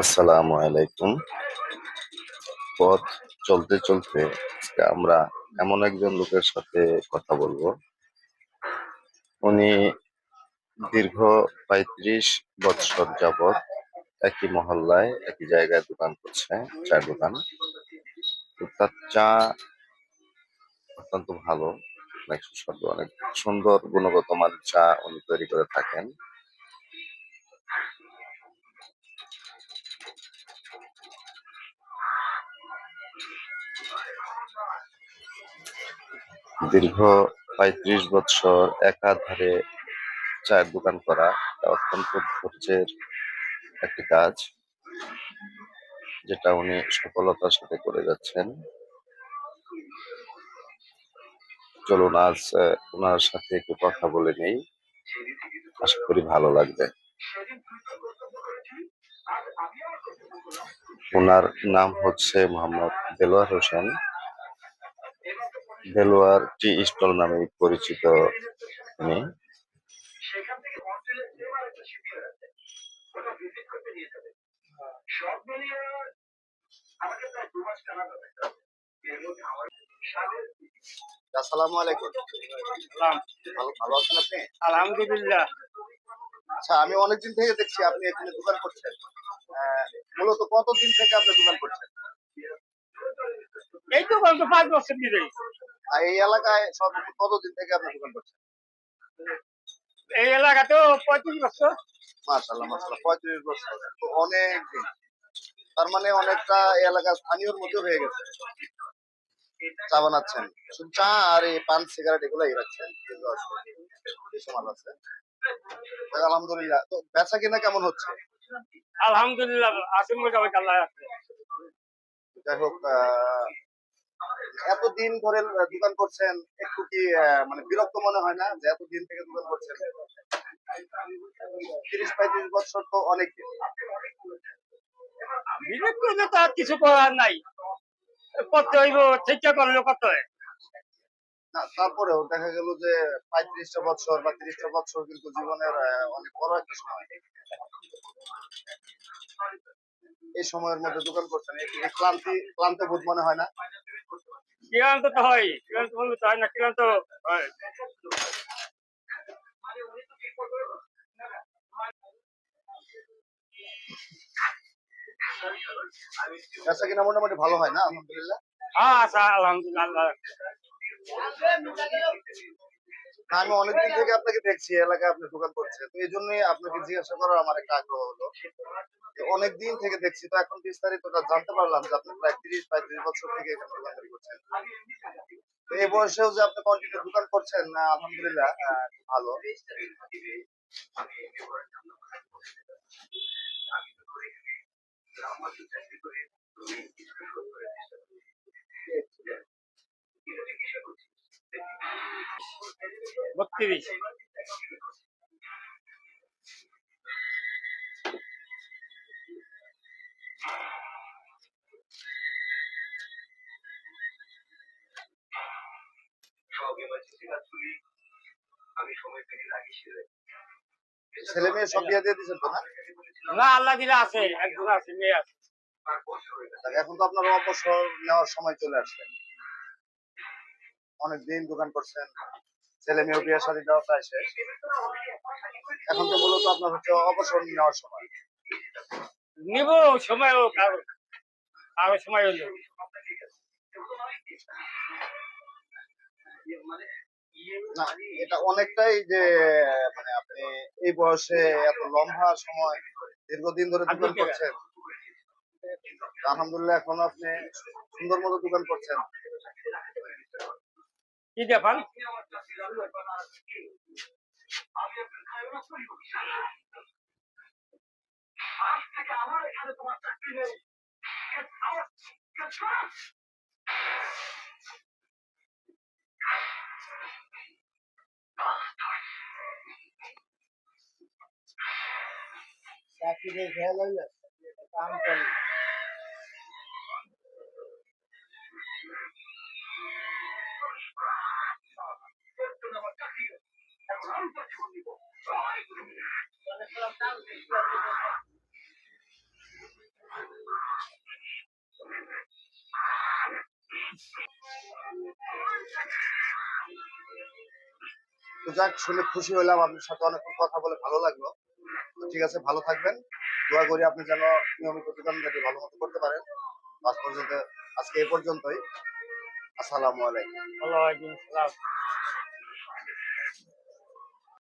আসসালামু আলাইকুম। পথ চলতে চলতে আমরা এমন একজন লোকের সাথে কথা বলব। উনি দীর্ঘ পঁয়ত্রিশ বৎসর যাবৎ একই মহল্লায়, একই জায়গায় দোকান করছে, চায়ের দোকান। তার চা অত্যন্ত ভালো, অনেক সুস্বাদু, অনেক সুন্দর গুণগত মানের চা উনি তৈরি করে থাকেন। দীর্ঘ পঁয়ত্রিশ বৎসর একাধারে চায়ের দোকান করা অত্যন্ত ধৈর্যের একটি কাজ যেটা উনি সফলতার সাথে করে যাচ্ছেন। চলুন আজ ওনার সাথে একটু কথা বলে নেই। আশা করি ভালো লাগবে। ওনার নাম হচ্ছে মোহাম্মদ দেলোয়ার হোসেন। দেলোয়ার টি স্টল নামে পরিচিত উনি। আসসালামু আলাইকুম। ভালো ভালো আছেন আপনি? আলহামদুলিল্লাহ। আচ্ছা আমি অনেকদিন থেকে দেখছি আপনি এখানে দোকান করছেন। আহ, মূলত কতদিন থেকে আপনি দোকান করছেন? এই তো বলতো পাঁচ বছর এই এলাকায় সর্বোচ্চ কতদিন থেকে আপনি দোকান করছেন? এই এলাকাতেও পঁয়ত্রিশ বছর। মাশাল্লাহ মাশাল্লাহ পঁয়ত্রিশ বছর। অনেক দিন। তার মানে অনেকটা এলাকা স্থানীয়র মধ্যে হয়ে গেছে। চা বানাচ্ছেন। চা আর এই পান সিগারেট এগুলাই রাখছেন। এগুলো আছে। আলহামদুলিল্লাহ তো বেচা কিনা কেমন হচ্ছে? আলহামদুলিল্লাহ আসিম মোটামুটি আল্লাহ আছে যাই হোক আহ, এতদিন ধরে দোকান করছেন একটু কি মানে বিরক্ত মনে হয় না যে এতদিন থেকে দোকান করছেন? তিরিশ পঁয়ত্রিশ বছর তো অনেক বিরক্ত হলে তো আর কিছু করার নাই। করতে হইব ঠিকঠাক করলে করতে হয়। না তারপরেও দেখা গেল যে পঁয়ত্রিশটা বছর বা তিরিশটা বছর কিন্তু জীবনের অনেক বড় একটা সময়। এই সময়ের মধ্যে দোকান করছেন ক্লান্তি ক্লান্ত বোধ মনে হয় না? ক্লান্ত তো হয় ক্লান্ত বন্ধু তাই না ক্লান্ত হয়। ব্যবসা কিনা মোটামুটি ভালো হয় না আলহামদুলিল্লাহ? হ্যাঁ আচ্ছা আলহামদুলিল্লাহ আমি অনেকদিন থেকে আপনাকে দেখছি, এলাকায় আপনি দোকান করছেন। তো এই জন্যই আপনাকে জিজ্ঞাসা করার আমার একটা আগ্রহ হলো। যে অনেকদিন থেকে দেখছি, তো এখন বিস্তারিতটা জানতে পারলাম যে আপনি প্রায় তিরিশ পঁয়ত্রিশ বছর থেকে এখানে দোকানদারি করছেন। এই বয়সেও যে আপনি কন্টিনিউ দোকান করছেন, না, আলহামদুলিল্লাহ খুব বত্রিশ। ছেলে মেয়ে সব বিয়ে দিয়ে তো না? না আল্লাহ দিলে আছে একজন আছে মেয়ে আছে। এখন তো আপনার অবসর নেওয়ার সময় চলে আসছে অনেকদিন দোকান করছেন। ছেলে মেয়ে বিয়ে শাদী দেওয়া প্রায় শেষ। এখন তো মূলত আপনার হচ্ছে অবসর নেওয়ার সময়। নিব সময় হোক আর সময় হলো। না এটা অনেকটাই যে মানে আপনি এই বয়সে এত লম্বা সময় দীর্ঘদিন ধরে দোকান করছেন আলহামদুলিল্লাহ এখন আপনি সুন্দর মতো দোকান করছেন। কি দিয়ে পান চাকরি খেয়াল কাম করি। যাক, শুনে খুশি হলাম। আপনার সাথে অনেকক্ষণ কথা বলে ভালো লাগল। ঠিক আছে, ভালো থাকবেন। দোয়া করি আপনি যেন নিয়মিত দোকান যাতে ভালো মতো করতে পারেন। আজ পর্যন্ত, আজকে এ পর্যন্তই। আসসালামু আলাইকুম। ওয়ালাইকুম